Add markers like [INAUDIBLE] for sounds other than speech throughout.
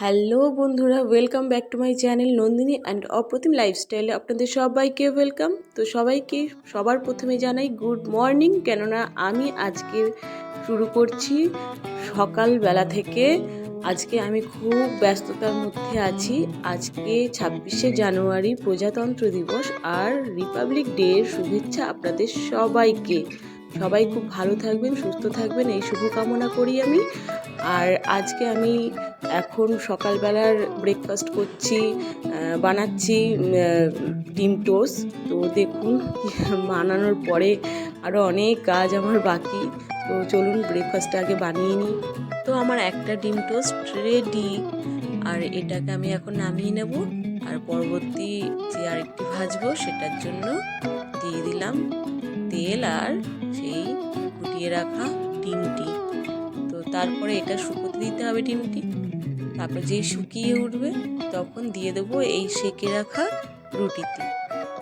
Hello বন্ধুরা welcome back to my channel Nandini and Aprotim লাইফস্টাইলে আপনাদের সবাইকে ওয়েলকাম তো সবাইকে সবার প্রথমে জানাই গুড মর্নিং কেননা আমি আজকে শুরু করছি সকালবেলা থেকে। আজকে আমি খুব ব্যস্ততার মধ্যে আছি। আজকে ছাব্বিশে জানুয়ারি প্রজাতন্ত্র দিবস আর রিপাবলিক ডে এর শুভেচ্ছা আপনাদের সবাইকে। সবাই খুব ভালো থাকবেন, সুস্থ থাকবেন, এই শুভকামনা করি আমি। আর আজকে আমি এখন সকালবেলার ব্রেকফাস্ট করছি বানাচ্ছি ডিম টোস্ট। তো দেখুন, [LAUGHS] বানানোর পরে আরও অনেক কাজ আমার বাকি। তো চলুন ব্রেকফাস্টটা আগে বানিয়ে নিই। তো আমার একটা ডিম টোস্ট রেডি আর এটাকে আমি এখন নামিয়ে নেব। আর পরবর্তী যে আরেকটি ভাজবো, সেটার জন্য দিয়ে দিলাম তেল আর সেই ফুটিয়ে রাখা ডিমটি। তারপরে এটা শুকোতে দিতে হবে ডিমটি। তারপর যেই শুকিয়ে উঠবে, তখন দিয়ে দেবো এই সেকে রাখা রুটিতে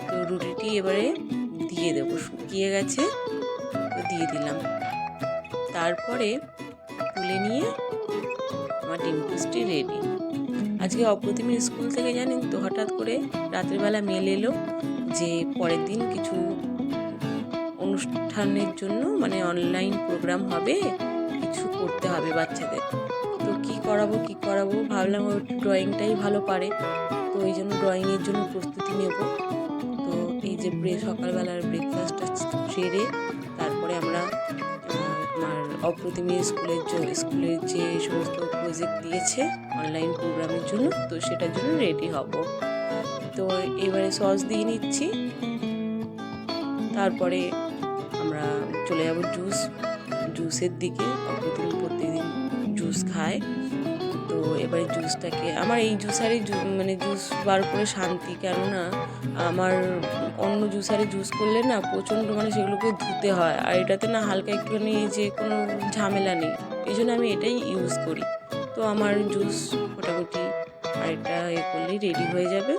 তো রুটিটি এবারে দিয়ে দেবো, শুকিয়ে গেছে, তো দিয়ে দিলাম। তারপরে তুলে নিয়ে আমার ডিম টোস্টটি রেডি। আজকে অপ্রতিমের স্কুল থেকে জানেন তো, হঠাৎ করে রাত্রিবেলা মেল এলো যে পরের দিন কিছু অনুষ্ঠানের জন্য মানে অনলাইন প্রোগ্রাম হবে। করতে হবে বাচ্চাদের। তো কি করাবো কি করাবো? ভাবলাম ও ড্রয়িংটাই ভালো পারে। তো এই জন্য ড্রয়িংয়ের জন্য প্রস্তুতি নেব। তো এই যে ব্রে সকালবেলার ব্রেকফাস্টটা সেরে তারপরে আমরা আমার অপ্রতিমের স্কুলের জন্য স্কুলের যে সমস্ত প্রজেক্ট দিয়েছে অনলাইন প্রোগ্রামের জন্য, তো সেটার জন্য রেডি হব। তো এবারে সস দিয়ে নিচ্ছি। তারপরে আমরা চলে যাব জুস জুসের দিকে অপ্রতিম প্রত্যেকদিন জুস খায়। তো এবারে জুসটাকে আমার এই জুসারে মানে জুস বার করে শান্তি কেননা আমার অন্য জুসারে জুস করলে না প্রচণ্ড মানে সেগুলোকে ধুতে হয়। আর এটাতে না হালকা একটুখানি যে কোনো ঝামেলা নেই। এই জন্য আমি এটাই ইউজ করি। তো আমার জুস মোটামুটি আর এটা এ করলেই রেডি হয়ে যাবে।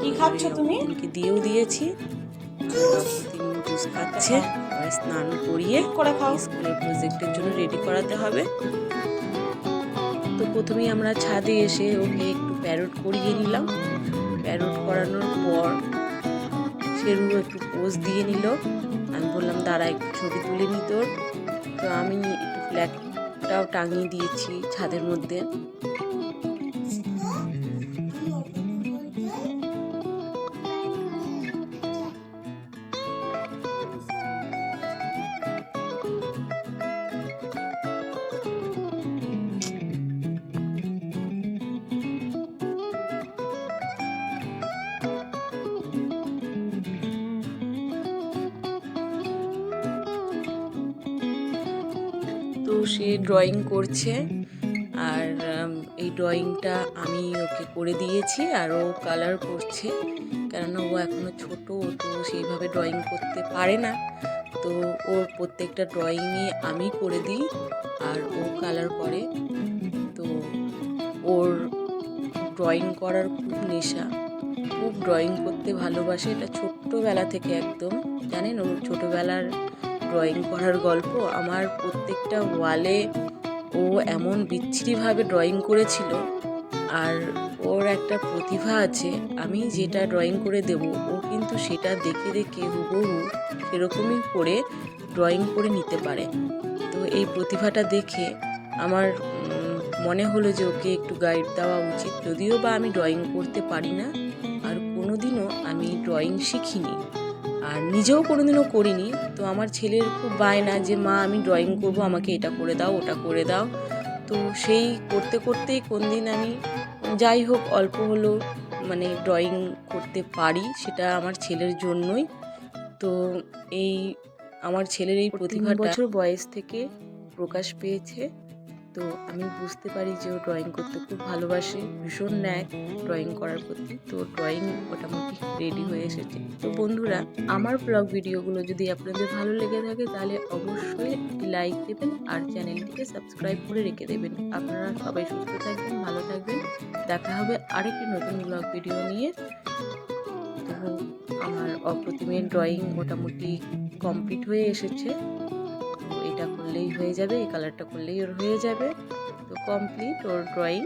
কি খাচ্ছ তুমি? দিয়েও দিয়েছি। জুস খাচ্ছে। স্নান করিয়ে করে খাও স্কুলের প্রজেক্টের জন্য রেডি করাতে হবে। তো প্রথমেই আমরা ছাদে এসে ওকে একটু প্যারট করিয়ে নিলাম। প্যারট করানোর পর সেরু একটু পোজ দিয়ে নিল। আমি বললাম, দাঁড়া, একটু ছবি তুলে নি তোর। তো আমি একটু ফ্ল্যাগটাও টাঙিয়ে দিয়েছি ছাদের মধ্যে। সে ড্রয়িং করছে। আর এই ড্রয়িংটা আমি ওকে করে দিয়েছি আর ও কালার করছে। কেননা ও এখনও ছোট, তো সেইভাবে ড্রয়িং করতে পারে না। তো ওর প্রত্যেকটা ড্রয়িংই আমি করে দিই আর ও কালার করে। তো ওর ড্রয়িং করার খুব নেশা। খুব ড্রয়িং করতে ভালোবাসে। এটা ছোট্টবেলা থেকে একদম। জানেন ওর ছোটোবেলার ড্রয়িং করার গল্প, আমার প্রত্যেকটা ওয়ালে ও এমন বিচ্ছিরিভাবে ড্রয়িং করেছিল। আর ওর একটা প্রতিভা আছে, আমি যেটা ড্রয়িং করে দেব, ও কিন্তু সেটা দেখে দেখে হুবহু সেরকমই করে ড্রয়িং করে নিতে পারে। তো এই প্রতিভাটা দেখে আমার মনে হলো যে ওকে একটু গাইড দেওয়া উচিত। যদিও বা আমি ড্রয়িং করতে পারি না, আর কোনোদিনও আমি ড্রয়িং শিখিনি। আর নিজেও কোনোদিনও করিনি। তো আমার ছেলের খুব বায়না যে মা আমি ড্রয়িং করব আমাকে এটা করে দাও ওটা করে দাও। তো সেই করতে করতেই কোন দিন আমি যাই হোক অল্প হলেও মানে ড্রয়িং করতে পারি সেটা আমার ছেলের জন্যই। তো এই আমার ছেলের এই প্রতিভা বছর বয়স থেকে প্রকাশ পেয়েছে। তো আমি বুঝতে পারি যে ও ড্রয়িং করতে খুব ভালোবাসে, ভীষণ ন্যাক ড্রয়িং করার প্রতি। তো ড্রয়িং মোটামুটি রেডি হয়ে এসেছে। তো বন্ধুরা, আমার ব্লগ ভিডিওগুলো যদি আপনাদের ভালো লেগে থাকে, তাহলে অবশ্যই লাইক দেবেন আর চ্যানেলটিকে সাবস্ক্রাইব করে রেখে দেবেন। আপনারা সবাই সুস্থ থাকবেন, ভালো থাকবেন। দেখা হবে আরেকটি নতুন ব্লগ ভিডিও নিয়ে। তো আমার অপ্রতিমের ড্রয়িং মোটামুটি কমপ্লিট হয়ে এসেছে। করলেই হয়ে যাবে এই কালারটা করলেই ওর হয়ে যাবে। তো কমপ্লিট ওর ড্রয়িং